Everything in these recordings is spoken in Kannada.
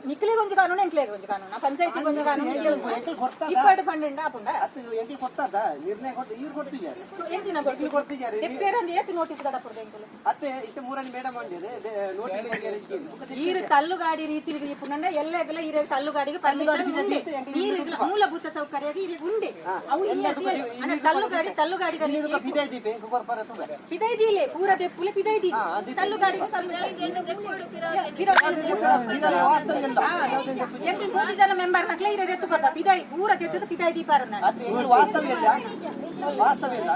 ನಿಕ್ಲಿಗೆ ಒಂದು ಕಾನೂನು ಎಂಕ್ಲಿಗೆ ಒಂದು ಕಾನೂನು ಪಂಚಾಯತಿಗೆ ಒಂದು ಕಾನೂನು ಫಂಡ್ ಪಂಡೆಂಡ ಆಪುಂಡ ಎಂಕ್ಲಿ ಕೊಡ್ತದ ನಿರ್ಣಯ ಕೊಟ್ಟು ಇವ್ರು ಕೊಡ್ತಿದ್ದಾರೆ ಎಂಚಿನ ಕೊಡ್ಲಿ ಕೊಡ್ತಿದ್ದಾರೆ ಎಪ್ಪೇರ ಅಂದ್ರೆ ಏತು ನೋಟಿಸ್ ಕಡಪುರದ ಎಂಕಲು ಅತ್ತೆ ಇತ್ತೆ ಮೂರನೇ ಮೇಡಮ್ ಮಾಡಿದೆ ನೋಟಿಸ್ ಈರು ಗಾಡಿ ರೀತಿಲಿ ಎಲ್ಲ ಎಲ್ಲೆಗಲ ಈರ ತಳ್ಳುಗಾಡಿಗೆ ಪರ್ಮಿಷನ್ ಉಂಡೆ ನೀರು ಇಲ್ಲ ಮೂಲಭೂತ ಸೌಕರ್ಯ ಇಲ್ಲಿ ಉಂಡೆ ಅವು ಇಲ್ಲ ಅದೇ ಗಾಡಿ ತಳ್ಳುಗಾಡಿ ತಳ್ಳುಗಾಡಿ ಪಿದೈದಿ ಕೊರ್ಪರ ಪಿದೈದಿಲೆ ಪೂರ ದೆಪ್ಪುಲೆ ಪಿದೈದಿ ತಳ್ಳುಗಾಡಿಗೆ ಎಂಟು ಮೂರು ಜನ ಮೆಂಬರ್ ನಕ್ಲೆ ಇರೋ ಎತ್ತು ಕೊಟ್ಟ ಪಿದೈ ಪೂರ ದೆತ್ತದ ಪಿದೈ ದೀಪಾರ ಅದು ಇಲ್ಲಿ ವಾಸ್ತವ್ಯ ಇಲ್ಲ. ವಾಸ್ತವ್ಯ ಇಲ್ಲ.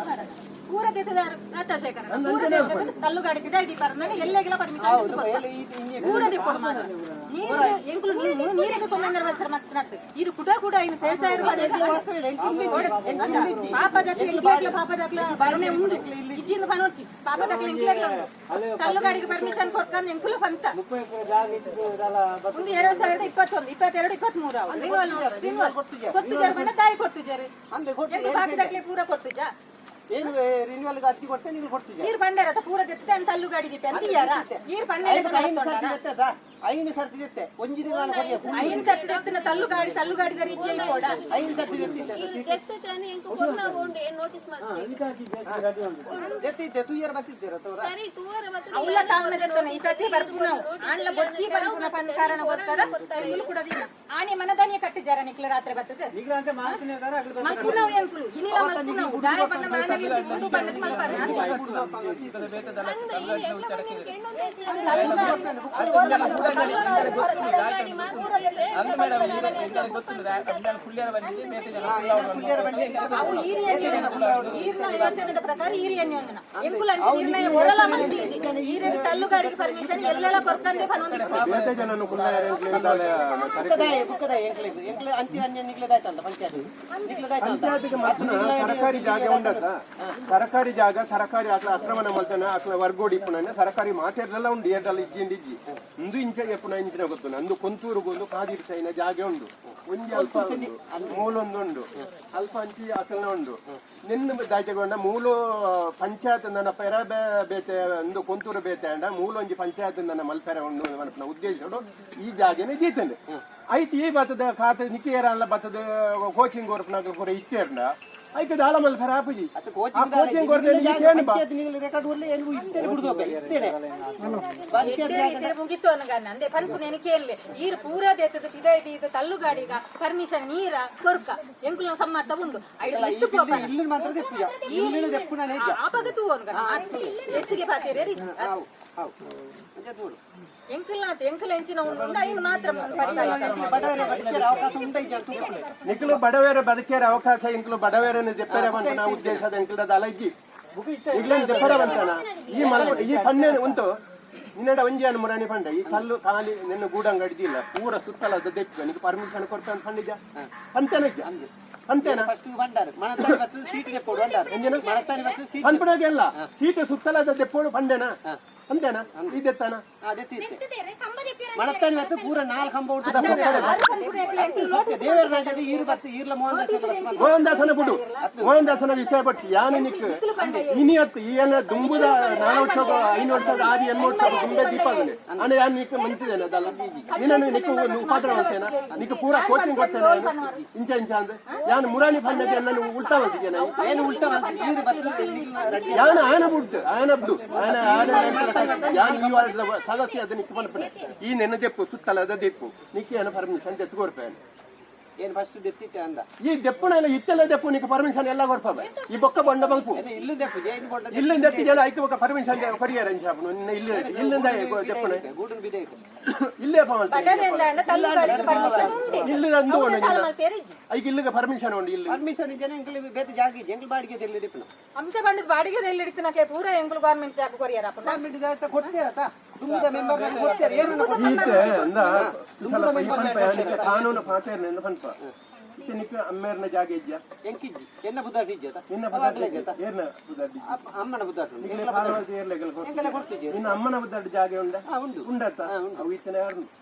ಪೂರ ದೆತ್ತದ ರಾಜಶೇಖರ ಪೂರ ದೆತ್ತದ ತಳ್ಳುಗಾಡಿ ಪಿದೈ ದೀಪಾರ ಎಲ್ಲೆಗೆಲ್ಲ ಪರ್ಮಿಷನ್ ಎಲ್ಲಿ ಇದು ನೀರು ಎಂಕುಲು ನೀರು ನೀರಿಗೆ ಮತ್ತೆ ಕುಡ ಕೂಡ ಇನ್ನು ಸೇರ್ತಾ ಪಾಪ ದಕ್ಲ ಬರನೆ ಉಂಡು ಇಜ್ಜಿಂದ ಪಾಪ ಪರ್ಮಿಷನ್ ಕೊಡ್ತಾನೆ ಎಂಕುಲು ಬಂತ ಒಂದು ಎರಡ್ ಸಾವಿರದ ಇಪ್ಪತ್ತೊಂದು ಇಪ್ಪತ್ತೆರಡು ಇಪ್ಪತ್ಮೂರು ಮೂರು ಕೊಟ್ಟಿದ್ದಾರೆ ತಾಯಿ ಕೊಟ್ಟಿದ್ದಾರೆ ಬಾಕಿ ಪೂರ ಕೊಟ್ಟಿದ್ದ ಏನು ರಿನ್ಯೂವಲ್ಗೆ ಅರ್ಜಿ ಕೊಡ್ತೇನೆ ನೀವು ಕೊಡ್ತಿದ್ದೆ ನೀರು ಬಂಡಾರ ಪೂರ ತೆತ್ತೆ ಅಂತ ತಳ್ಳುಗಾಡಿ ದಿತ್ತೆ ಅಂತೀಯಾರ ನೀರು ಬಂಡಾರ ಐನು ಸರ್ತಿ ಜೊತೆ ಸಾ ಐನು ಸರ್ತಿ ಜೊತೆ ಒಂಜಿನ ನಾನು ಕೊಡಿಯ ಐನ್ ಸತ್ತು ತೆತ್ತಿನ ತಳ್ಳುಗಾಡಿ ತಳ್ಳುಗಾಡಿದ ರೀತಿಯಲ್ಲಿ ಕೂಡ ಐನು ಸರ್ತಿ ಜೊತೆ ಎತ್ತೈತೆ ಎಂಕು ಕೊರೋನಾ ಉಂಡು ಏನ್ ನೋಟಿಸ್ ಮಾಡ್ತೀವಿ ಜೊತೆ ತುಯ್ಯರ್ ಬರ್ತಿದ್ದೀರ ತೋರ ಸರಿ ತೂವರೆ ಮತ್ತೆ ಅವಳ ತಾಂಗದೆತ್ತನ ಈ ಸತಿ ಬರ್ಪು ನಾವು ಆಣ್ಲ ಬೊಚ್ಚಿ ಬರ್ಪುನ ಪಂದ ಕಾರಣಗೋಸ್ಕರ ಎಂಕುಲು ಕೂಡ ದಿನ ಆನೆ ಮನದಾನಿಯ ಕಟ್ಟಿದ್ದಾರ ನಿಕ್ಲ ರಾತ್ರಿ ಬರ್ತದೆ ಮಲ್ಪು ನಾವು ಎಂಕುಲು ಇನಿಲ ಮಲ್ಪು ನಾವು ಗಾಯ ಬಣ್ಣ ಮಾನವಿ ಇಟ್ಟು ಬಣ್ಣದ ಮಲ್ಪಾರ ಅಂದ ಇಲ್ಲಿ ಎಲ್ಲ ಮನೆ ಕೆಣ್ಣೊಂದು ಗಾಡಿ ಮಾರ್ತಿದ್ರೆ ಅವು ಈರಿ ಎಣ್ಣೆ ಈರಿನ ಯೋಚನೆದ ಪ್ರಕಾರ ಈರಿ ಎಣ್ಣೆ ಒಂದಿನ ಎಂಕುಲ ಅಂತ ನಿರ್ಣಯ ಒಳಲ ಮಂದಿ ಈರಿಗೆ ತಳ್ಳುಗಾಡಿಗೆ ಪರ್ಮಿಷನ್ ಎಲ್ಲೆಲ್ಲ ಕೊಡ್ತಂದೆ ಪನ್ನೊಂದು ಬೇತೆ ಜನನು ಕುಲ್ಲಾರೆ ಬುಕ್ಕದಾಯ ಬುಕ್ಕದಾಯ ಎಂಕ್ಲೆ ಎಂಕ್ಲೆ ಅಂಚಿ ಅನ್ಯ ನಿಗ್ಲೆದಾಯ್ತಲ್ಲ ಪಂಚಾಯತ್ ನಿಗ್ಲೆದಾಯ್ತಲ್ಲ ಪಂಚಾಯತ್ಗೆ ಮಾತ್ರ ಸರ್ಕಾರಿ ಜಾಗ ಉಂಡತ ಸರ್ಕಾರಿ ಜಾಗ ಸರ್ಕಾರಿ ಅಕ್ಲ ಅಕ್ರಮಣ ಮಲ್ತನ ಅಕ್ಲ ವರ್ಗೋಡಿ ಪುನಃ ಸರ್ಕಾರಿ ಮಾತೆರ್ಲೆಲ್ಲ ಉಂಡು ಏಟಲ್ಲಿ ಇಜ್ಜಿಂಡಿ ಇಜ್ಜಿ ಒಂದು ಇಂಚ ಎಪ್ಪುನ ಇಂಚಿನ ಗೊತ್ತು ಅಂದು ಕಾದಿರ್ ಸೈನ ಜಾಗ ಉಂಡು ಒಂಜಿ ಅಲ್ಪ ಮೂಲೊಂದು ಉಂಡು ಅಲ್ಪ ಅಂಚಿ ಅಕಲ್ನ ಉಂಡು ನಿನ್ನ ದಾಚಗೊಂಡ ಮೂಲು ಪಂಚಾಯತ್ ನನ್ನ ಪೆರ ಬೇತೆ ಒಂದು ಕೊಂತೂರು ಬೇತೆ ಅಂಡ ಮೂಲೊಂಜಿ ಪಂಚಾಯತ್ ನನ್ನ ಮಲ್ಪೆರ ಉಂಡು ಮನಪನ ಉದ್ದೇಶ ಈ ಜಾಗನೇ ಜೀತಂಡೆ ಐತಿ ಈ ಬತ್ತದ ಖಾತೆ ನಿಕ್ಕೇರ ಅಲ್ಲ ಬತ್ತದ ಕೋಚಿಂಗ್ ಕೊರ್ಪನಾಗ ಕೂಡ ಇತ್ತೇರ್ನ ಐಕ ದಾಲ ಮಲ್ಪೆರ ಆಪುಜಿ ಆ ಕೋಚಿಂಗ್ ಬಾ. ಪಂಚಾಯತ್ ರೆಕಾರ್ಡ್ ಏನು ಬಿಡುದು ಪನ್ಪು ಈರು ಪೂರ ದೇತದ ಸಿದೈತಿ ಇದು ತಳ್ಳುಗಾಡಿಗ ಪರ್ಮಿಷನ್ ನೀರ ಕೊರ್ಕ ಎಂಕುಲ ಸಮ್ಮತ ಉಂಡು. ಐಡು ಇತ್ತು ಇಲ್ಲಿ ಮಾತ್ರ ದೆಪ್ಪುಜ ಇಲ್ಲಿ ದೆಪ್ಪು ನಾನು ಹೆಜ್ಜ ಆಪಗ ತೂ ಅನ್ಗ ಹೆಚ್ಚಿಗೆ ಪಾತೇರಿ ಹೌದು ಹೌದು. ಪಂಚಾಯತ್ ನೋಡು. ಎಂಕುಲ ಎಂಕುಲ ಎಂಚಿನ అవకాశం ಉಂಡು ಐನು ಮಾತ್ರ ಪರಿಗಣಿಸ ಬಡವರ ಬದುಕಿನ ಅವಕಾಶ ಉಂಟೈತೆ ಅಂತ ఈ ಬದುಕೇರ ಬಂತನ ಈ ಮಲ್ ಈ ಪನ್ನೆ ಉಂಟು ನಿನ್ನಡ ಒಂಜಿ ಅನ್ನು ಮುರಾಣಿ ಪಂಡ ಈ ಕಲ್ಲು ಖಾಲಿ ನಿನ್ನ ಗೂಡಂಗ ಅಡಿದಿಲ್ಲ ಪೂರ ಸುತ್ತಲದ ದೆಪ್ಪು ನಿನಗೆ ಪರ್ಮಿಷನ್ ಕೊಡ್ತಾನೆ ಪಂಡಿಜ ಅಂತೇನಕ್ಕೆ ಅಂತೇನ ಫಸ್ಟ್ ಬಂಡಾರು ಮಣತಾನಿ ಬರ್ತದೆ ಬರ್ತದೆ. ಮೋಹನ್ದಾಸನ ಬಿಡು. ವಿಷಯ ಪಟ್ಟು. ಯಾನು ನಿಕ್ ಇನಿಯತ್ತು ಈಯನ ದುಂಬುದ ನಾನೋತ್ಸವ ಐನೋತ್ಸವ ಆದಿ ಎನ್ನೋತ್ಸವ ದುಂಬೆ ದೀಪಾವಳಿ. ಅಂದ್ರೆ ಯಾನ್ ನಿಕ್ ಮಂಚಿದೇನ ಅದಲ್ಲ? ನೀನು ನಿಕ್ ಉಪಾದ್ರ ಮಾಡ್ತೇನ ನಿಕ್ ಪೂರ ಕೋಚಿಂಗ್ ಕೊಡ್ತೇನೆ ಇಂಚ ಇಂಚ ಅಂದ್ರೆ? ಯಾನು ಮುರಾಣಿ ಪಂಡಗೆ ನನ್ನ ಉಲ್ಟಾ ಮಾಡ್ತಿದ್ದೇನೆ ಏನು ಉಲ್ಟಾ ಯಾನ ಆಯನ ಬಿಡ್ತು. ಆಯನ ಬಿಡು. ಆಯನ ಆಯನ ಯಾನು ಈ ವಾರದ ಸದಸ್ಯ ಅದು ನಿಕ್ ಪನ್ಪನೆ ಈ ನೆನ್ನ ದೆಪ್ಪು ಸುತ್ತಲದ ದೆಪ್ಪು ನಿಕ್ಕಿ ಏನ ಪರ್ಮಿಷನ್ ತೆತ್ತು ಕೊಡ್ಪೇನೆ ಏನು ಫಸ್ಟ್ ದೆತ್ತಿತ್ತೆ ಅಂದ. ಈ ದೆಪ್ಪುನ ಎಲ್ಲ ಇತ್ತೆಲ್ಲ ದೆಪ್ಪು ನಿಕ್ ಪರ್ಮಿಷನ್ ಎಲ್ಲ ಕೊಡ್ಪವೆ ಈ ಬೊಕ್ಕ ಬಂಡ ಬಲ್ಪು ಇಲ್ಲೂ ದೆಪ್ಪು ಜೈನ್ ಬಂಡ ಇಲ್ಲಿಂದ ಎತ್ತಿ ಜನ ಐಕೆ ಬೊಕ್ಕ ಪರ್ಮಿಷನ್ ಕೊಡಿಯಾರ ಅಂಚಾಪನು ನಿನ್ನ ಇಲ್ಲಿ ಇಲ್ಲಿಂದ ದೆಪ್ಪುನ ಗೂಡನ್ ಬಿದೆ ಇಲ್ಲೇ ಉಂಡೆ ಇಲ್ಲಿ ಅಂದು ಐಕ ಇಲ್ಲಿಗೆ ಪರ್ಮಿಷನ್ ಉಂಡು ಇಲ್ಲಿ. ಪರ್ಮಿಷನ್ ಜನ ಎಂಕ್ಲೆ ಬೇತೆ ಜಾಗ ಜಂಗಲ್ ಎಂಕ್ಲೆ ಬಾಡಿಗೆ ತೆಲ್ಲಿ ದೆಪ್ಪು ಅಂಶ ಬಂಡ ಬಾಡಿಗೆ ಎಲ್ಲಿ ಹಿಡಿತನಕ್ಕೆ ಪೂರ ಎಂಗ್ಳು ಗವರ್ನಮೆಂಟ್ ಜಾಗ ಕೊರಿಯರಪ್ಪ ಗೌರ್ಮೆಂಟ್ ಜಾಗ ಕೊಡ್ತೀರಾ ಕಾನೂನು ಪನ್ಪ? ಇತ್ತೆ ನಿಕ್ಕ ಅಮ್ಮೇರ್ನ ಜಾಗ ಇದ್ಯಾ? ಎಂಕಿಜ್ಜಿ ಎನ್ನ ಬುದ್ಧಾಟ ಇಜ್ಜತ ನಿನ್ನ ಬುದ್ಧಿ ಏರ್ನ ಬುದ್ಧಿ ಅಮ್ಮನ ಬುದ್ಧಾಟ ಉಂಟು. ನಿನ್ನ ಪಾಲವಾದ ಏರ್ಲೆಗಳು ಎಂಕೆಲ್ಲ ನಿನ್ನ ಅಮ್ಮನ ಬುದ್ಧಿ ಜಾಗ ಉಂಡ ಉಂಡತ್ತ ಅವು ಇತ್ತನೆ ಯಾರು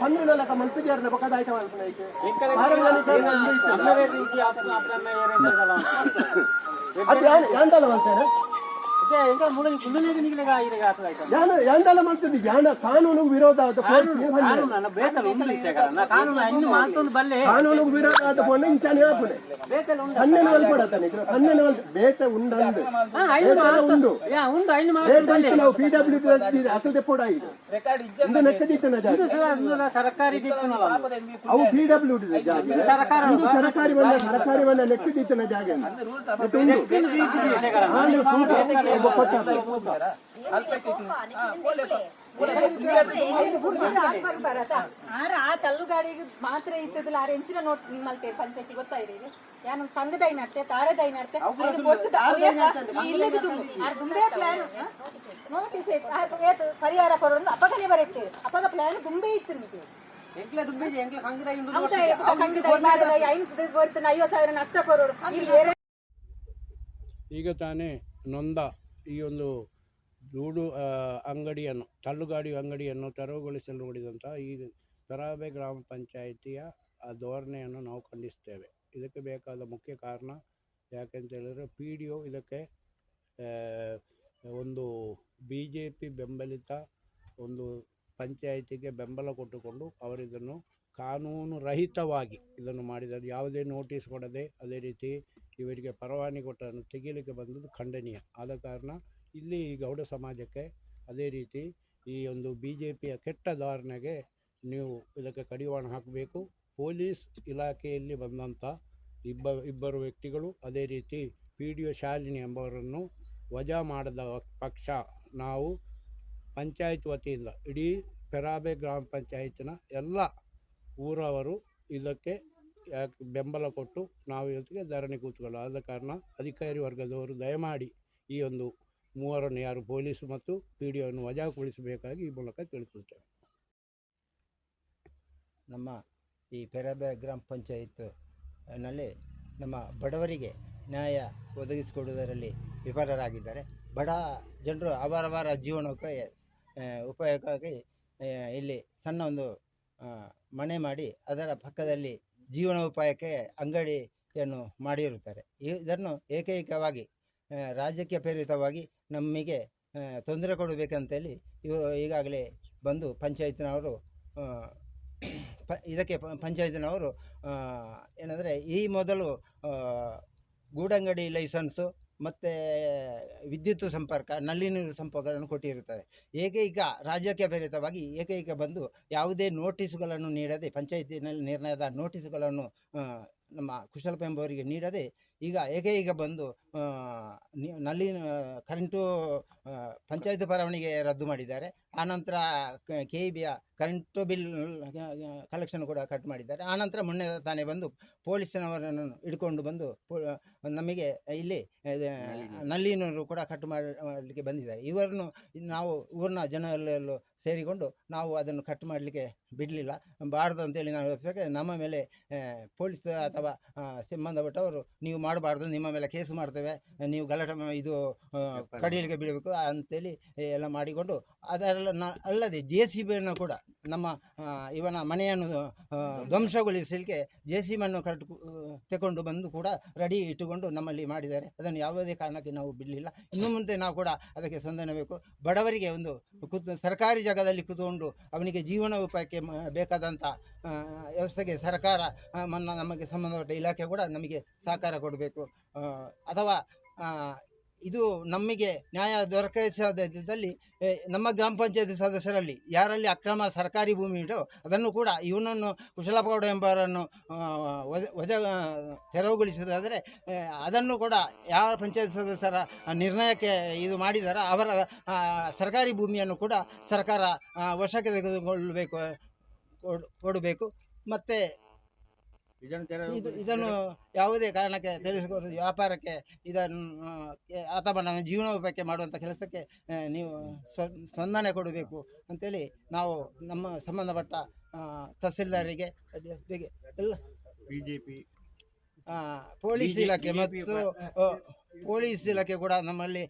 పన్నుల లెక్క మంత్రి గారిని ఒక దాయితం అవుతున్నాయి అది ఏంటలో వెళ్తారా ಯಾಂದಲ ಮಲ್ತದಿ ಯಾನ ಕಾನೂನು ವಿರೋಧ ಆದ ಕಾನೂನು ವಿರೋಧ ಆದ ಫೋನ್ ಇಂಚಾನೆ ಹಾಪುನೆ ಕಣ್ಣೆನ ಮಲ್ಪಡತಾನೆ ಕಣ್ಣೆನ ಉಂಡು ಬೇಟ ಉಂಡಂದು ಉಂಡು. ನಾವು ಪಿ ಡಬ್ಲ್ಯೂ ಅಸಲು ತೆಪ್ಪೋಡ ಇದು. ಇಂದು ಜಾಗ. ಸರ್ಕಾರಿ ಅವು ಪಿ ಡಬ್ಲ್ಯೂ ಜಾಗ. ಸರ್ಕಾರಿ ಬಂದ ಸರ್ಕಾರಿ ಬಂದ ನೆಕ್ಕದಿತ್ತನ ಜಾಗ ಇದು. ಆ ತಲ್ಲು ಗಾಡಿಗೆ ಮಾತ್ರ ಇತ್ತದಿಲ್ಲ ಆರು ಇಂಚಿನ ನೋಟ್ ನಿಮ್ಮಲ್ಲಿ ಪಂಚಾಯತಿ ಗೊತ್ತಾಯಿದೆ ಈಗ ಯಾನು ದುಂಬು ಆರ ದುಂಬೆ ಪ್ಲಾನ್ ನೋಟಿಸ್ ಏತು ಪರಿಹಾರ ಕೊಡೋದು ಅಪಗನೆ ಬರುತ್ತೆ ಅಪಗ ಪ್ಲಾನ್ ಗುಂಬೆ ಇತ್ತು ನಿಮಗೆ ಈಗ ತಾನೇ ನೊಂದ ಈ ಒಂದು ದೂಡು ಅಂಗಡಿಯನ್ನು ತಳ್ಳುಗಾಡಿ ಅಂಗಡಿಯನ್ನು ತೆರವುಗೊಳಿಸಲು ನೋಡಿದಂಥ ಈ ತರಾಬೆ ಗ್ರಾಮ ಪಂಚಾಯಿತಿಯ, ಆ, ಧೋರಣೆಯನ್ನು ನಾವು ಖಂಡಿಸ್ತೇವೆ ಇದಕ್ಕೆ ಬೇಕಾದ ಮುಖ್ಯ ಕಾರಣ ಯಾಕೆಂತ ಹೇಳಿದ್ರೆ ಪಿ ಡಿ ಒ ಇದಕ್ಕೆ ಒಂದು ಬಿ ಜೆ ಪಿ ಬೆಂಬಲಿತ ಒಂದು ಪಂಚಾಯಿತಿಗೆ ಬೆಂಬಲ ಕೊಟ್ಟುಕೊಂಡು ಅವರಿದನ್ನು ಕಾನೂನು ರಹಿತವಾಗಿ ಇದನ್ನು ಮಾಡಿದ್ದಾರೆ. ಯಾವುದೇ ನೋಟಿಸ್ ಕೊಡದೆ ಅದೇ ರೀತಿ ಇವರಿಗೆ ಪರವಾನಗಿ ಕೊಟ್ಟನ್ನು ತೆಗೀಲಿಕ್ಕೆ ಬಂದದ್ದು ಖಂಡನೀಯ. ಆದ ಕಾರಣ ಇಲ್ಲಿ ಈ ಗೌಡ ಸಮಾಜಕ್ಕೆ ಅದೇ ರೀತಿ ಈ ಒಂದು ಬಿ ಜೆ ಪಿಯ ಕೆಟ್ಟ ಧಾರಣೆಗೆ ನೀವು ಇದಕ್ಕೆ ಕಡಿವಾಣ ಹಾಕಬೇಕು. ಪೊಲೀಸ್ ಇಲಾಖೆಯಲ್ಲಿ ಬಂದಂಥ ಇಬ್ಬ, ಇಬ್ಬರು ವ್ಯಕ್ತಿಗಳು ಅದೇ ರೀತಿ ಪಿ ಡಿ ಒ ಶಾಲಿನಿ ಎಂಬವರನ್ನು ವಜಾ ಮಾಡದ ಪಕ್ಷ ನಾವು ಪಂಚಾಯತ್ ವತಿಯಿಂದ, ಇಡೀ ಪೆರಾಬೆ ಗ್ರಾಮ ಪಂಚಾಯತಿನ ಎಲ್ಲ ಊರವರು ಇದಕ್ಕೆ ಬೆಂಬಲ ಕೊಟ್ಟು ನಾವು ಇವತ್ತಿಗೆ ಧರಣಿ ಕೂತ್ಕೊಳ್ಳೋ ಆದ ಕಾರಣ ಅಧಿಕಾರಿ ವರ್ಗದವರು ದಯಮಾಡಿ ಈ ಒಂದು ಮೂವರನ್ನು ಯಾರು ಪೊಲೀಸು ಮತ್ತು ಪಿ ಡಿ ಒನ್ನು ವಜಾಗೊಳಿಸಬೇಕಾಗಿ ಈ ಮೂಲಕ ತಿಳಿಸುತ್ತೇವೆ. ನಮ್ಮ ಈ ಪೆರಬೆ ಗ್ರಾಮ ಪಂಚಾಯತ್ನಲ್ಲಿ ನಮ್ಮ ಬಡವರಿಗೆ ನ್ಯಾಯ ಒದಗಿಸಿಕೊಡುವುದರಲ್ಲಿ ವಿಫಲರಾಗಿದ್ದಾರೆ. ಬಡ ಜನರು ಅವರವರ ಜೀವನಕ್ಕೆ ಉಪಯೋಗಕ್ಕಾಗಿ ಇಲ್ಲಿ ಸಣ್ಣ ಒಂದು ಮನೆ ಮಾಡಿ ಅದರ ಪಕ್ಕದಲ್ಲಿ ಜೀವನೋಪಾಯಕ್ಕೆ ಅಂಗಡಿಯನ್ನು ಮಾಡಿರುತ್ತಾರೆ. ಇದನ್ನು ಏಕೈಕವಾಗಿ ರಾಜಕೀಯ ಪ್ರೇರಿತವಾಗಿ ನಮಗೆ ತೊಂದರೆ ಕೊಡಬೇಕಂತೇಳಿ ಇವು, ಈಗಾಗಲೇ ಬಂದು ಪಂಚಾಯತ್ನವರು ಪ, ಇದಕ್ಕೆ ಪಂಚಾಯತಿನವರು ಏನಂದರೆ ಈ ಮೊದಲು ಗೂಡಂಗಡಿ ಲೈಸನ್ಸು ಮತ್ತು ವಿದ್ಯುತ್ ಸಂಪರ್ಕ, ನಲ್ಲಿ ನೀರು ಸಂಪರ್ಕಗಳನ್ನು ಕೊಟ್ಟಿರುತ್ತಾರೆ ಏಕೈಕ ರಾಜಕೀಯ ಪ್ರೇರಿತವಾಗಿ ಏಕೈಕ ಬಂದು ಯಾವುದೇ ನೋಟಿಸುಗಳನ್ನು ನೀಡದೆ, ಪಂಚಾಯಿತಿನಲ್ಲಿ ನಿರ್ಣಯದ ನೋಟಿಸುಗಳನ್ನು ನಮ್ಮ ಕುಶಲಪ್ಪ ಎಂಬುವರಿಗೆ ನೀಡದೆ ಈಗ ಏಕೈಕ ಬಂದು ಆ, ನಿ- ನಲ್ಲಿ ಕರೆಂಟು ಪಂಚಾಯತ್ ಬರವಣಿಗೆ ರದ್ದು ಮಾಡಿದ್ದಾರೆ. ಆನಂತರ ಕೆ ಇ ಬಿಯ ಕರೆಂಟು ಬಿಲ್ ಕಲೆಕ್ಷನ್ ಕೂಡ ಕಟ್ ಮಾಡಿದ್ದಾರೆ. ಆನಂತರ ಮೊನ್ನೆ ತಾನೇ ಬಂದು ಪೊಲೀಸಿನವರನ್ನು ಹಿಡ್ಕೊಂಡು ಬಂದು ಪೊ- ನಮಗೆ ಇಲ್ಲಿ ನಲ್ಲಿನವರು ಕೂಡ ಕಟ್ ಮಾಡಿ ಮಾಡಲಿಕ್ಕೆ ಬಂದಿದ್ದಾರೆ. ಇವರನ್ನು ನಾವು ಊರಿನ ಜನರಲ್ಲೂ ಸೇರಿಕೊಂಡು ನಾವು ಅದನ್ನು ಕಟ್ ಮಾಡಲಿಕ್ಕೆ ಬಿಡಲಿಲ್ಲ. ಬಾರ್ದು ಅಂತೇಳಿ ನಾವು ನಮ್ಮ ಮೇಲೆ ಪೊಲೀಸ್ ಅಥವಾ ಸಂಬಂಧಪಟ್ಟವರು ನೀವು ಮಾಡಬಾರ್ದು ನಿಮ್ಮ ಮೇಲೆ ಕೇಸು ಮಾಡ್ತೇವೆ ನೀವು ಗಲಾಟೆ ಇದು ಆ, ಬಿಡಬೇಕು ಅಂತೇಳಿ ಎಲ್ಲ ಮಾಡಿಕೊಂಡು ಅದರಲ್ಲ ಅಲ್ಲದೆ ಜೆ ಸಿ ಬಿಯನ್ನು ಕೂಡ ನಮ್ಮ ಇವನ ಮನೆಯನ್ನು ಆ, ಧ್ವಂಸಗೊಳಿಸಲಿಕ್ಕೆ ಜೆ ಸಿ ಬಿಯನ್ನು ಕರೆಕ್ಟ್ ತಗೊಂಡು ಬಂದು ಕೂಡ ರೆಡಿ ಇಟ್ಟುಕೊಂಡು ನಮ್ಮಲ್ಲಿ ಮಾಡಿದ್ದಾರೆ. ಅದನ್ನು ಯಾವುದೇ ಕಾರಣಕ್ಕೆ ನಾವು ಬಿಡಲಿಲ್ಲ. ಇನ್ನು ಮುಂದೆ ನಾವು ಕೂಡ ಅದಕ್ಕೆ ಸ್ಪಂದನಬೇಕು ಬಡವರಿಗೆ ಒಂದು ಸರ್ಕಾರಿ ಜಾಗದಲ್ಲಿ ಕೂತ್ಕೊಂಡು ಅವನಿಗೆ ಜೀವನೋಪಾಯಕ್ಕೆ ಮ- ಬೇಕಾದಂಥ ವ್ಯವಸ್ಥೆಗೆ ಸರ್ಕಾರ ನಮಗೆ ಸಂಬಂಧಪಟ್ಟ ಇಲಾಖೆ ಕೂಡ ನಮಗೆ ಸಹಕಾರ ಕೊಡಬೇಕು. ಅಥವಾ ಇದು ನಮಗೆ ನ್ಯಾಯ ದೊರಕಿಸದಲ್ಲಿ ನಮ್ಮ ಗ್ರಾಮ ಪಂಚಾಯತಿ ಸದಸ್ಯರಲ್ಲಿ ಯಾರಲ್ಲಿ ಅಕ್ರಮ ಸರ್ಕಾರಿ ಭೂಮಿ ಉಂಟೋ ಅದನ್ನು ಕೂಡ ಇವನನ್ನು ಕುಶಲಪೌಡ ಎಂಬವರನ್ನು ವಜ ತೆರವುಗೊಳಿಸುವುದಾದರೆ ಅದನ್ನು ಕೂಡ ಯಾವ ಪಂಚಾಯತ್ ಸದಸ್ಯರ ನಿರ್ಣಯಕ್ಕೆ ಇದು ಮಾಡಿದಾರ ಅವರ ಸರ್ಕಾರಿ ಭೂಮಿಯನ್ನು ಕೂಡ ಸರ್ಕಾರ ವಶಕ್ಕೆ ತೆಗೆದುಕೊಳ್ಳಬೇಕು, ಕೊಡ್- ಕೊಡಬೇಕು. ಮತ್ತು ಇದು ಇದನ್ನು ಯಾವುದೇ ಕಾರಣಕ್ಕೆ ತಿಳಿಸಿಕೊಂಡು ವ್ಯಾಪಾರಕ್ಕೆ ಇದನ್ನು ಅಥವಾ ನಮ್ಮ ಜೀವನೋಪಾಯಕ್ಕೆ ಮಾಡುವಂಥ ಕೆಲಸಕ್ಕೆ ನೀವು ಸ್ಪಂದನೆ ಕೊಡಬೇಕು ಅಂತೇಳಿ ನಾವು ನಮ್ಮ ಸಂಬಂಧಪಟ್ಟ ತಹಸೀಲ್ದಾರರಿಗೆ ಎಲ್ಲ ಬಿಜೆಪಿ. ಆ, ಪೊಲೀಸ್ ಇಲಾಖೆ ಮತ್ತು ಪೊಲೀಸ್ ಇಲಾಖೆ ಕೂಡ ನಮ್ಮಲ್ಲಿ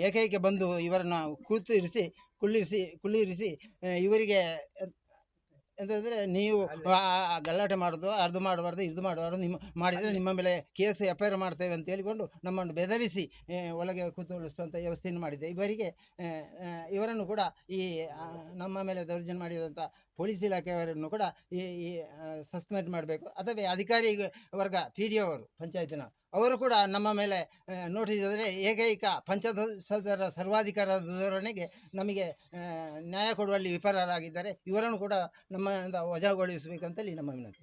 ಏಕೈಕ ಬಂದು ಇವರನ್ನು ಕೂತಿರಿಸಿ ಕುಳ್ಳಿರಿಸಿ ಕುಳ್ಳಿರಿಸಿ ಇವರಿಗೆ ಎಂತಂದರೆ ನೀವು ಗಲಾಟೆ ಮಾಡೋದು ಅದು ಮಾಡಬಾರ್ದು ಇದು ಮಾಡಬಾರ್ದು ನಿಮ್ಮ ಮಾಡಿದರೆ ನಿಮ್ಮ ಮೇಲೆ ಕೇಸ್ ಎಫ್ ಐ ಆರ್ ಮಾಡ್ತೇವೆ ಅಂತ ಹೇಳಿಕೊಂಡು ನಮ್ಮನ್ನು ಬೆದರಿಸಿ ಒಳಗೆ ಕೂತುಳಿಸುವಂಥ ವ್ಯವಸ್ಥೆಯನ್ನು ಮಾಡಿದೆ. ಇವರಿಗೆ ಇವರನ್ನು ಕೂಡ ಈ ನಮ್ಮ ಮೇಲೆ ದೌರ್ಜನ್ಯ ಮಾಡಿದಂಥ ಪೊಲೀಸ್ ಇಲಾಖೆಯವರನ್ನು ಕೂಡ ಈ ಈ ಸಸ್ಪೆಂಡ್ ಮಾಡಬೇಕು. ಅಥವಾ ಅಧಿಕಾರಿ ವರ್ಗ ಪಿ ಡಿ ಅವರು ಪಂಚಾಯತಿನ ಅವರು ಕೂಡ ನಮ್ಮ ಮೇಲೆ ನೋಟಿಸ್ ಆದರೆ ಏಕೈಕ ಪಂಚಾಯತ್ ಸದಸ್ಯರ ಸರ್ವಾಧಿಕಾರ ಧೋರಣೆಗೆ ನಮಗೆ ನ್ಯಾಯ ಕೊಡುವಲ್ಲಿ ವಿಫಲರಾಗಿದ್ದಾರೆ. ಇವರನ್ನು ಕೂಡ ನಮ್ಮಿಂದ ವಜಾಗೊಳಿಸಬೇಕಂತೇಳಿ ನಮ್ಮ ವಿನಂತಿ.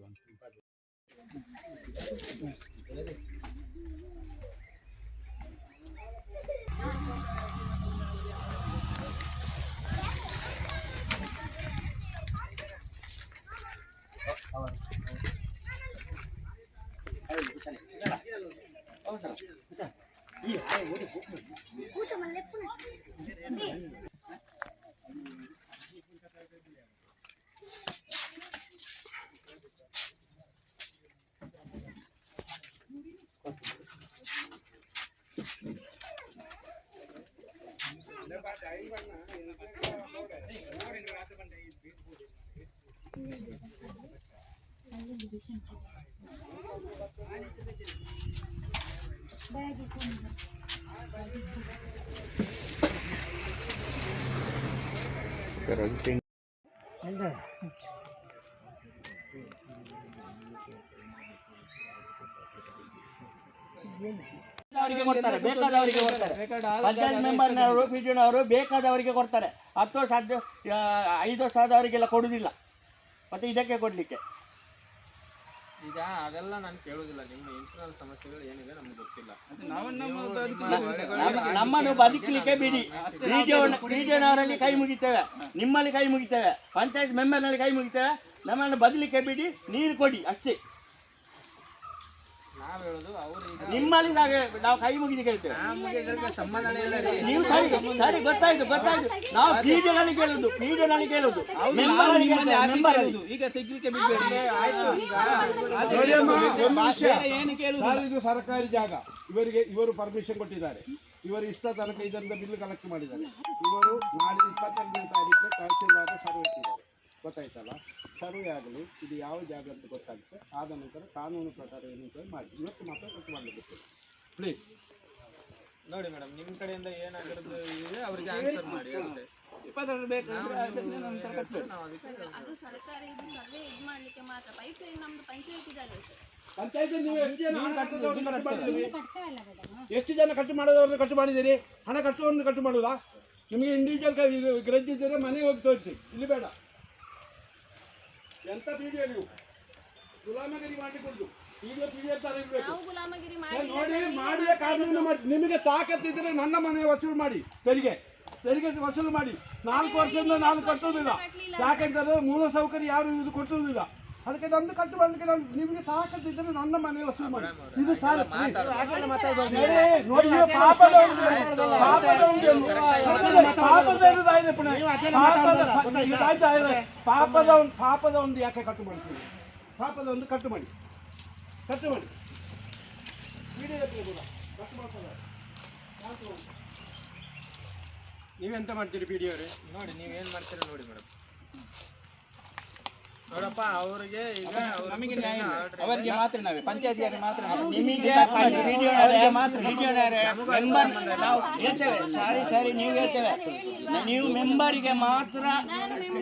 కూర్చో మళ్ళీ ఎప్పుడు ಅವರಿಗೆ ಕೊಡ್ತಾರೆ ಬೇಕಾದವರಿಗೆ ಕೊಡ್ತಾರೆ. ಪಂಚಾಯತ್ ಮೆಂಬರ್ನವರು ಅವರು ಬೇಕಾದವರಿಗೆ ಕೊಡ್ತಾರೆ. ಹತ್ತು ವರ್ಷ ಐದು ವರ್ಷ ಆದವರಿಗೆಲ್ಲ ಕೊಡುವುದಿಲ್ಲ ಮತ್ತೆ ಇದಕ್ಕೆ ಕೊಡ್ಲಿಕ್ಕೆ. ಈಗ ಅದೆಲ್ಲ ನಾನು ಕೇಳುವುದಿಲ್ಲ ನಿಮ್ಮ ಇಂಟರ್ನಲ್ ಸಮಸ್ಯೆಗಳು ಏನಿದೆ ನಮ್ಗೆ ಗೊತ್ತಿಲ್ಲ. ನಮ್ಮ- ನಮ್ಮನ್ನು ಬದುಕಲಿಕ್ಕೆ ಬಿಡಿ. ಬಿಜೆಪಿ ಕೈ ಮುಗಿತೇವೆ. ನಿಮ್ಮಲ್ಲಿ ಕೈ ಮುಗಿತೇವೆ. ಪಂಚಾಯತ್ ಮೆಂಬರ್ನಲ್ಲಿ ಕೈ ಮುಗಿತೇವೆ. ನಮ್ಮನ್ನು ಬದಲಿಕ್ಕೆ ಬಿಡಿ. ನೀರು ಕೊಡಿ ಅಷ್ಟೇ. ನಾವ್ ಹೇಳುದು ಅವ್ರು ಈಗ ನಿಮ್ಮಲ್ಲಿ ನಾವೇ- ನಾವು ಕೈ ಮುಗಿದು ಕೇಳ್ತೇವೆ ನಮ್ಗೆ ಇದ್ರಿಗೆ ಸಂಬಂಧನೇ ಇಲ್ಲ ರೀ. ನೀವು ಸರಿ ಸರಿ ಗೊತ್ತಾಯ್ತು ಗೊತ್ತಾಯ್ತು. ನಾವು ಪಿಜಿನಲ್ಲಿ ಕೇಳುದು ಕೇಳುದು. ಈಗ ತೆಗಿಲಿಕ್ಕೆ ಬಿಡ್ಬೇಡಿ ಆಯ್ತು ಈಗ. ಸರ್ ಇದು ಸರ್ಕಾರಿ ಜಾಗ. ಇವರಿಗೆ ಇವರು ಪರ್ಮಿಷನ್ ಕೊಟ್ಟಿದ್ದಾರೆ. ಇವರು ಇಷ್ಟ ತನಕ ಇದರಿಂದ ಬಿಲ್ ಕಲೆಕ್ಟ್ ಮಾಡಿದ್ದಾರೆ. ಇವರು ನಾಳೆ ಇಪ್ಪತ್ತೆರಡನೇ ತಾರೀಕು ತಹಸೀಲ್ದಾರ್ ಸರ್ವೆ ಇಟ್ಟಿದ್ದಾರೆ. ಗೊತ್ತಾಯ್ತಲ್ಲ? ಸರ್ವೆ ಆಗಲಿ ಇದು ಯಾವ ಜಾಗ ಅಂತ ಗೊತ್ತಾಗುತ್ತೆ. ಆದ ನಂತರ ಕಾನೂನು ಪ್ರಕಾರ ಏನು ಅಂತ ಮಾಡಿ. ಇವತ್ತು ಮಾತ್ರ ಕಟ್ ಮಾಡಲಿಕ್ಕೆ. ಪ್ಲೀಸ್ ನೋಡಿ ಮೇಡಮ್ ನಿಮ್ಮ ಕಡೆಯಿಂದ ಏನಾಗಿರೋದು ಇದೆ ಅವ್ರಿಗೆ ಆನ್ಸರ್ ಮಾಡಿ ಅಷ್ಟೇ. ನಾವು ಅದಕ್ಕೆ ಅದು ಸರ್ಕಾರಿ ಇದು ಸರ್ವೆ ಇದು ಮಾಡ್ಲಿಕ್ಕೆ ಮಾತ್ರ. ಪೈಪ್ ಲೈನ್ ನಮ್ದು ಪಂಚಾಯತ್ ಜಾಗ ಪಂಚಾಯತ್ ನೀವು ಎಷ್ಟು ಜನ ಹಣ ಕಟ್ಟಿದವ್ರನ್ನ ಕಟ್ಟು ಮಾಡಿದ್ದೀರಿ ಎಷ್ಟು ಜನ ಕಟ್ಟು ಮಾಡೋದವ್ರನ್ನ ಕಟ್ಟು ಮಾಡಿದ್ದೀರಿ? ಹಣ ಕಟ್ಟುವವ್ರನ್ನ ಕಟ್ಟು ಮಾಡುದಾ? ನಿಮಗೆ ಇಂಡಿವಿಜುವಲ್ ಇದು ಗ್ರಜ್ ಇದ್ದರೆ ಮನೆಗೆ ಹೋಗಿ ತೋರಿಸಿ. ಇಲ್ಲಿ ಬೇಡ. ಎಂತ ಪೀಡಿಯೋ ನೀವು? ಗುಲಾಮಗಿರಿ ಮಾಡಿಕೊಂಡು. ಈಗ ತಾಕತ್ ತರ ಇರಬೇಕು? ನಾವು ಗುಲಾಮಗಿರಿ ನೋಡಿ ಮಾಡಿಲ್ಲ ಮಾಡಿದ ಕಾನೂನು ಮಾಡಿ ನಿಮಗೆ ತಾಕತ್ತಿದ್ರೆ ನನ್ನ ಮನೆ ವಸೂಲು ಮಾಡಿ ತೆರಿಗೆ. ತೆರಿಗೆ ವಸೂಲು ಮಾಡಿ. ನಾಲ್ಕು ವರ್ಷದಿಂದ ನಾನು ಕಟ್ಟೋದಿಲ್ಲ ಯಾಕೆಂತಂದ್ರೆ ಮೂಲ ಸೌಕರ್ಯ ಯಾರು ಇದು ಕೊಟ್ಟುವುದಿಲ್ಲ ಅದಕ್ಕೆ ನಂದು ಕಟ್ಟು ಬಂದಕ್ಕೆ ನಾನು ನಿಮಗೆ ಇದ್ದರೆ ನನ್ನ ಮನೆ ವಸೂಲು ಮಾಡಿ. ಇದು ಸಾಲ ಪಾಪದ ಒಂದು- ಪಾಪದ ಒಂದು- ಯಾಕೆ ಕಟ್ಟು ಮಾಡ್ತೀವಿ ಪಾಪದ ಒಂದು ಕಟ್ಟು ಮಾಡಿ. ಕಟ್ಟು ಮಾಡಿ. ನೀವೆಂತ ಮಾಡ್ತೀರಿ ಪಿ ಡಿ ಅವರೇ? ನೋಡಿ ನೀವೇನು ಏನ್ ಮಾಡ್ತೀರಾ ನೋಡಿ ಮೇಡಮ್. ನೋಡಪ್ಪ ಅವ್ರಿಗೆ ಈಗ ನಮಗೆ ಅವರಿಗೆ ಮಾತ್ರ ನಾವೇ ಪಂಚಾಯತಿಯವರಿಗೆ ಮಾತ್ರ ನಿಮಗೆ ಮೆಂಬರ್ ನಾವು ಹೇಳ್ತೇವೆ. ಸಾರಿ ಸಾರಿ ನೀವು ಹೇಳ್ತೇವೆ. ನೀವು ಮೆಂಬರಿಗೆ ಮಾತ್ರ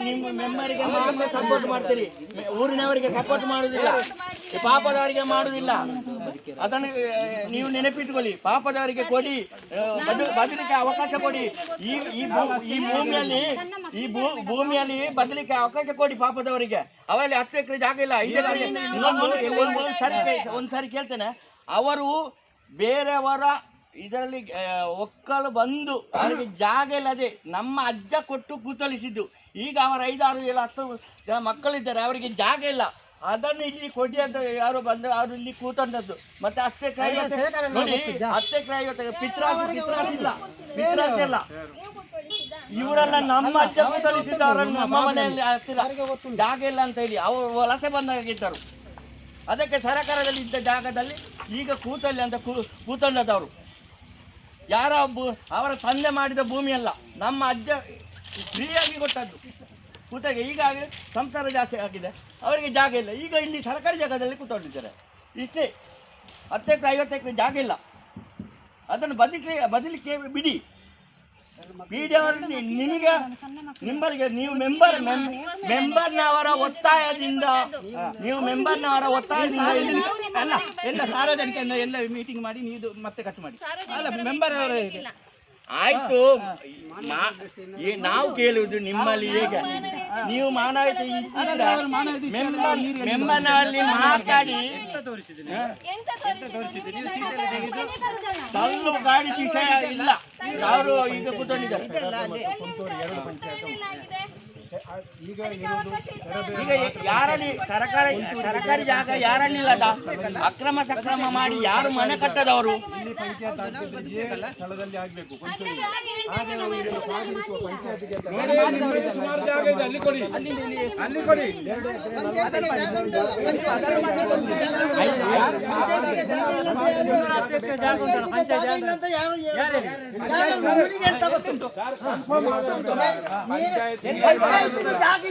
ನಿಮ್ಮ ಮೆಂಬರಿಗೆ ಮಾತ್ರ ಸಪೋರ್ಟ್ ಮಾಡ್ತೀರಿ. ಊರಿನವರಿಗೆ ಸಪೋರ್ಟ್ ಮಾಡುವುದಿಲ್ಲ ಪಾಪದವರಿಗೆ ಮಾಡುವುದಿಲ್ಲ ಅದನ್ನು ನೀವು ನೆನಪಿಟ್ಕೊಳ್ಳಿ. ಪಾಪದವರಿಗೆ ಕೊಡಿ ಬದಲಿಕ್ಕೆ ಅವಕಾಶ ಕೊಡಿ. ಈ ಈ ಭೂಮಿಯಲ್ಲಿ ಈ ಭೂಮಿಯಲ್ಲಿ ಬದಲಿಕ್ಕೆ ಅವಕಾಶ ಕೊಡಿ ಪಾಪದವರಿಗೆ. ಅವರಲ್ಲಿ ಹತ್ತು ಎಕರೆ ಜಾಗ ಇಲ್ಲ ಐದು ಎಕರೆ ಇನ್ನೊಂದು ಒಂದು ಸಾರಿ ಒಂದು ಸಾರಿ ಕೇಳ್ತೇನೆ. ಅವರು ಬೇರೆಯವರ ಇದರಲ್ಲಿ ಒಕ್ಕಲು ಬಂದು ಅವರಿಗೆ ಜಾಗ ಇಲ್ಲದೆ ನಮ್ಮ ಅಜ್ಜ ಕೊಟ್ಟು ಕೂತಲಿಸಿದ್ದು. ಈಗ ಅವರ ಐದಾರು ಏಳು ಹತ್ತು ಜನ ಮಕ್ಕಳಿದ್ದಾರೆ ಅವರಿಗೆ ಜಾಗ ಇಲ್ಲ. ಅದನ್ನು ಇಲ್ಲಿ ಕೊಡಿ ಅಂತ ಯಾರು ಬಂದು ಅವರು ಇಲ್ಲಿ ಕೂತಂದದ್ದು ಮತ್ತೆ ಅಷ್ಟೇ ಕ್ರಯ ನೋಡಿ ಹತ್ತೆ ಕ್ರಯ ಪಿತ್ರಾಸ ಪಿತ್ರಾಸ ಇಲ್ಲ ಪಿತ್ರಾಸ್ ಇಲ್ಲ ಇವರನ್ನ ನಮ್ಮ ಅಜ್ಜ ನಮ್ಮ ಮನೆಯಲ್ಲಿ ಹತ್ತಿರ ಜಾಗ ಇಲ್ಲ ಅಂತ ಹೇಳಿ. ಅವರು ವಲಸೆ ಬಂದಾಗಿದ್ದರು. ಅದಕ್ಕೆ ಸರಕಾರದಲ್ಲಿ ಇದ್ದ ಜಾಗದಲ್ಲಿ ಈಗ ಕೂತಲ್ಲಿ ಅಂತ ಕೂತಂಡದವರು ಯಾರ ಅವರ ತಂದೆ ಮಾಡಿದ ಭೂಮಿ ಅಲ್ಲ ನಮ್ಮ ಅಜ್ಜ ಫ್ರೀಯಾಗಿ ಕೊಟ್ಟದ್ದು. ಕೂತಾಗೆ ಈಗಾಗಲೇ ಸಂಸಾರ ಜಾಸ್ತಿ ಆಗಿದೆ. ಅವರಿಗೆ ಜಾಗ ಇಲ್ಲ. ಈಗ ಇಲ್ಲಿ ಸರ್ಕಾರಿ ಜಾಗದಲ್ಲಿ ಕೂತ್ಕೊಂಡಿದ್ದಾರೆ ಇಷ್ಟೇ. ಹತ್ತು ಎಕರೆ ಐವತ್ತು ಎಕರೆ ಜಾಗ ಇಲ್ಲ. ಅದನ್ನು ಬದಲಿಕೆ ಬದಲಿಕ್ಕೆ ಬಿಡಿ. ಬಿಡಿಯವರು ನಿಮಗೆ ನಿಮ್ಮಲ್ಲಿಗೆ ನೀವು ಮೆಂಬರ್ ಮೆಂಬರ್ನವರ ಒತ್ತಾಯದಿಂದ ನೀವು ಮೆಂಬರ್ನವರ ಒತ್ತಾಯದಿಂದ ಅಲ್ಲ ಎಲ್ಲ ಸಾರ್ವಜನಿಕ ಎಲ್ಲ ಮೀಟಿಂಗ್ ಮಾಡಿ ನೀವು ಮತ್ತೆ ಕಟ್ ಮಾಡಿ. ಅಲ್ಲ ಮೆಂಬರ್ ಅವರ ಆಯ್ತು. ಮಾ- ಈ ನಾವು ಕೇಳುವುದು ನಿಮ್ಮಲ್ಲಿ ಈಗ ನೀವು ಮಾನವೀಯತೆ ನಿಮ್ಮನಲ್ಲಿ ಮೆಂಬರ್ ಮೆಂಬರ್ನಲ್ಲಿ ಮಾತಾಡಿ. ಎಂತ ನೀವು ಗಾಡಿ ವಿಷಯ ಇಲ್ಲ. ಅವರು ಈಗ ಕೂತ್ಕೊಂಡಿದ್ದಾರೆ? ಈಗ ಈಗ ಯಾರಲ್ಲಿ ಸರ್ಕಾರಿ ಸರ್ಕಾರಿ ಜಾಗ ಯಾರಲ್ಲಿ ಇಲ್ಲದ? ಅಕ್ರಮ ಸಕ್ರಮ ಮಾಡಿ ಯಾರು ಮನೆ ಕಟ್ಟದವರು? ಆಗ್ಬೇಕು ಸುಮಾರು ಜಾಗ ಇದೆ ಅಲ್ಲಿ ಕೊಡಿ. ಅಲ್ಲಿ ಕೊಡಿ.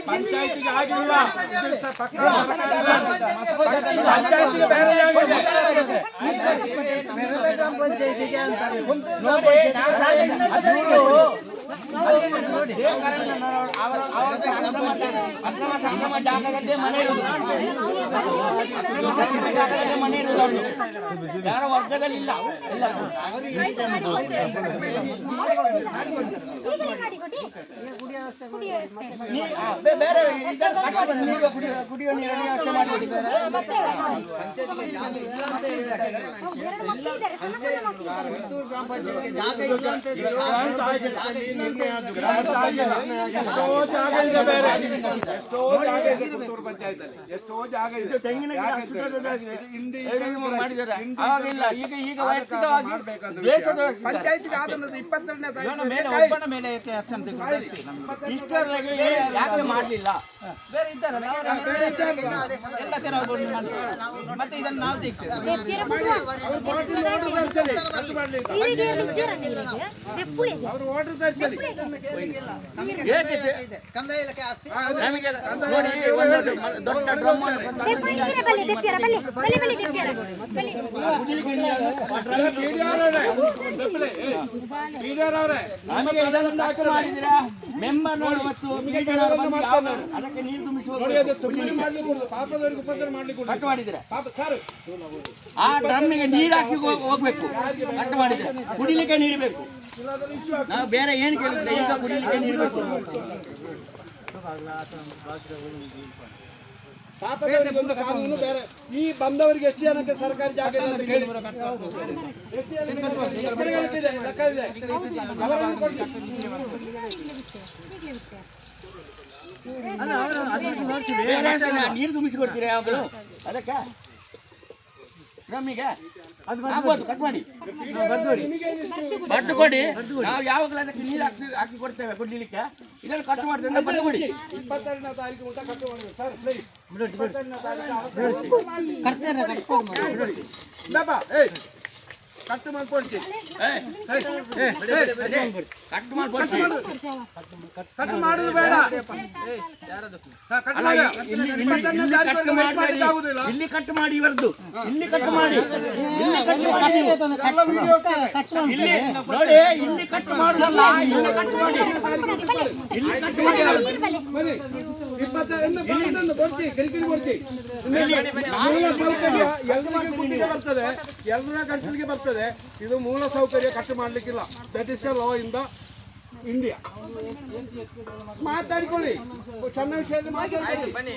ಪಂಚಾಯತಿಗೆ ಆಗಿಲ್ಲ ಪಂಚಾಯತಿಗೆ ಬೇರೆ ಜಾಗ ಇದೆ. ನೋಡಿ, ಸಕ್ರಮ ಜಾಗದಲ್ಲೇ ಮನೆ ಮನೆ ಬೇರೆ ಗ್ರಾಮ ಜಾಗ ಇಲ್ಲ. ಅಂತ ಜಾಗ ಇದೆ ಬೇರೆ ಎಷ್ಟೋ ಜಾಗ ಇದೆ ಪುತ್ತೂರು ಪಂಚಾಯತಲ್ಲಿ ಎಷ್ಟೋ ಜಾಗ ಇದೆ ತೆಂಗಿನ ಮಾಡಿದ್ದಾರೆ ಈಗ ಈಗ ಇಪ್ಪತ್ತೆರಡನೇ ತಾರೀಕು ಮೇಲೆ ಯಾಕೆ ಮಾಡಲಿಲ್ಲ ಬೇರೆ ಎಲ್ಲ. ಮತ್ತೆ ಇದನ್ನು ನಾವು ತೆಗ್ತೇವೆ ಅವ್ರು ಬಾಟಿಲ್ ವಾಟರ್ ತರಿಸಲಿ ಮ- ದೊಡ್ಡ ಡ್ರಮ್ ಮೆಂಬರ್ ಮತ್ತು ಅದಕ್ಕೆ ನೀರು ತುಂಬಿಸುವ. ಕಟ್ ಆ ಡ್ರಮ್ಮಿಗೆ ನೀರು ಹಾಕಿ ಹೋಗ್- ಹೋಗ್ಬೇಕು. ಕಟ್ ಮಾಡಿದ್ರೆ ಕುಡಿಲಿಕ್ಕೆ ನೀರು ಬೇಕು. ನಾವು ಬೇರೆ ಏನು ಕೇಳಿದ್ರೆ ಈಗ ಕುಡಿಲಿಕ್ಕೆ ನೀರು ಬೇಕು. ಈ ಬಂದವರಿಗೆ ಎಷ್ಟು ಜನಕ್ಕೆ ಸರ್ಕಾರಿ ಜಾಗ ನೀರು ತುಂಬಿಸಿ ಕೊಡ್ತೀರಾ ಯಾವಾಗಲೂ? ಅದಕ್ಕೆ ಡ್ರಮ್ಮಿಗೆ ಆಗ್ಬೋದು ಕಟ್ ಮಾಡಿ ಬಡ್ಡು ಕೊಡಿ ನಾವು ಯಾವಾಗಲೂ ಅದಕ್ಕೆ ನೀರು ಹಾಕಿ ಹಾಕಿ ಕೊಡ್ತೇವೆ ಕುಡಿಲಿಕ್ಕೆ ಇದನ್ನು ಕಟ್ ಮಾಡ್ತೇವೆ ಬಡ್ಡು ಕೊಡಿ ಇಪ್ಪತ್ತೆರಡನೇ ತಾರೀಕು ಊಟ ಕಟ್ ಮಾಡಿ ಸರ್ ಪ್ಲೀಸ್ ಇಪ್ಪತ್ತೆರಡನೇ ತಾರೀಕು ಕಟ್ಟು ಮಾಡ್ಕೊಡ್ತೀನಿ ಕಟ್ ಮಾಡಿ ಕೊಡ್ತೀವಿ ಕಟ್ಟು ಮಾಡುದು ಬೇಡ. ಇಲ್ಲಿ ಕಟ್ ಮಾಡಿ ಮಾಡ್ಲಿಕ್ಕೆ ಇಲ್ಲಿ ಕಟ್ ಮಾಡಿ ಇವರದ್ದು ಇಲ್ಲಿ ಕಟ್ ಮಾಡಿ. ಇಲ್ಲಿ ಕಟ್ ಮಾಡಿ. ಇಲ್ಲಿ ನೋಡಿ ಇಲ್ಲಿ ಕಟ್ ಮಾಡುದಲ್ಲ. ಇಲ್ಲಿ ಕಟ್ ಮಾಡಿ. ಇಲ್ಲಿ ಕಟ್ ಮಾಡಿ. ಇದನ್ನು ಕೊಡ್ತಿ ಕಿರಿಕಿರಿ ಕೊಡ್ತಿ ಮೂಲ ಸೌಕರ್ಯ ಎಲ್ಲರಿಗೆ ಗುಂಡಿಗೆ ಬರ್ತದೆ. ಎಲ್ಲರ ಗಂಟಲಿಗೆ ಬರ್ತದೆ. ಇದು ಮೂಲ ಸೌಕರ್ಯ ಕಟ್ಟು ಮಾಡ್ಲಿಕ್ಕಿಲ್ಲ. That is law in the India ಮಾತಾಡಿಕೊಳ್ಳಿ. ಸಣ್ಣ ವಿಷಯದಲ್ಲಿ ಮಾತಾಡ್ಕೊಳ್ಳಿ. ಬನ್ನಿ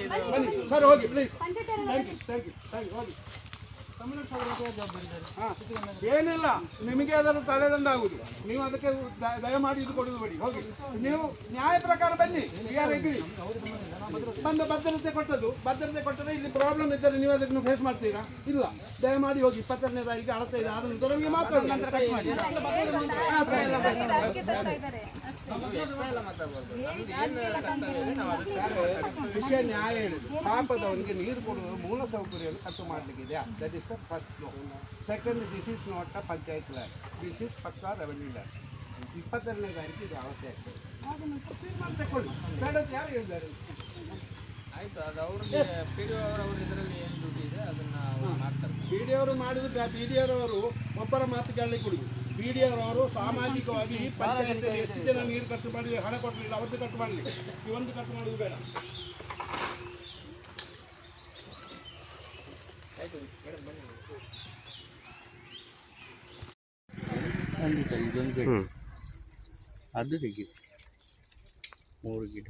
ಸರ್, ಹೋಗಿ please thank you thank you thank you ಹೋಗಿ. ಏನಿಲ್ಲ ನಿಮಗೆ ಅದರ ತಲೆದಂಡ ಆಗುದು. ನೀವು ಅದಕ್ಕೆ ದಯಮಾಡಿ ಇದು ಕೊಡುದು ಬಿಡಿ. ಹೋಗಿ. ನೀವು ನ್ಯಾಯ ಪ್ರಕಾರ ಬನ್ನಿ. ಬಂದು ಭದ್ರತೆ ಕೊಟ್ಟದ್ದು ಭದ್ರತೆ ಕೊಟ್ಟರೆ ಇಲ್ಲಿ ಪ್ರಾಬ್ಲಮ್ ಇದ್ದರೆ ನೀವು ಅದಕ್ಕೆ ಫೇಸ್ ಮಾಡ್ತೀರಾ? ಇಲ್ಲ. ದಯಮಾಡಿ ಹೋಗಿ. ಇಪ್ಪತ್ತೆರಡನೇ ತಾರೀಕು ಅಳತೆ ಇದೆ. ಆದ ನಂತರ ನಿಮಗೆ ಮಾತಾಡಿ ಹಾ, ಸರಿ. ವಿಷಯ ನ್ಯಾಯ ಹೇಳಿದ್ರು. ಪಾಪದವನಿಗೆ ನೀರು ಕೊಡುವ ಮೂಲ ಸೌಕರ್ಯವನ್ನು ಕಟ್ಟು ಮಾಡಲಿಕ್ಕಿದೆಯಾ? That is the first flow second this is not a panchayat land this is pakka revenue land ಇಪ್ಪತ್ತೆರಡನೇ ತಾರೀಕು ಇದು ಅವಶ್ಯ ಆಗ್ತದೆ ತೀರ್ಮಾನ ತಗೊಳ್ಳಿ. ಬೇಡ ಅಂತ ಯಾರು ಹೇಳಿದ್ದಾರೆ? ಆಯ್ತು ಅದು ಅವ್ರಿಗೆ ಪಿ ಡಿ ಅವರ ಇದರಲ್ಲಿ ಏನು ಡ್ಯೂಟಿ ಇದೆ ಅದನ್ನ ಅವ್ರು ಮಾಡ್ತಾರೆ. ಬಿ ಡಿ ಅವರು ಮಾಡಿದ ಬಿ ಡಿ ಅವರು ಒಬ್ಬರ ಮಾತು ಕೇಳಲಿಕ್ಕೆ ಕೊಡುದು ಬಿ ಡಿ ಅವರು ಸಾಮಾಜಿಕವಾಗಿ ಈ ಪಂಚಾಯತ್ ಎಷ್ಟು ಜನ ನೀರು ಖರ್ಚು ಮಾಡಿ ಹಣ ಕೊಟ್ಟಿಲ್ಲ ಅವ್ರದ್ದು ಖರ್ಚು ಮಾಡಲಿ. ಇವೊಂದು ಖರ್ಚು ಮಾಡೋದು ಬೇಡ. ಇದೊಂದು ಗಿಡ ಅದು ತೆಗಿ ಮೂರು ಗಿಡ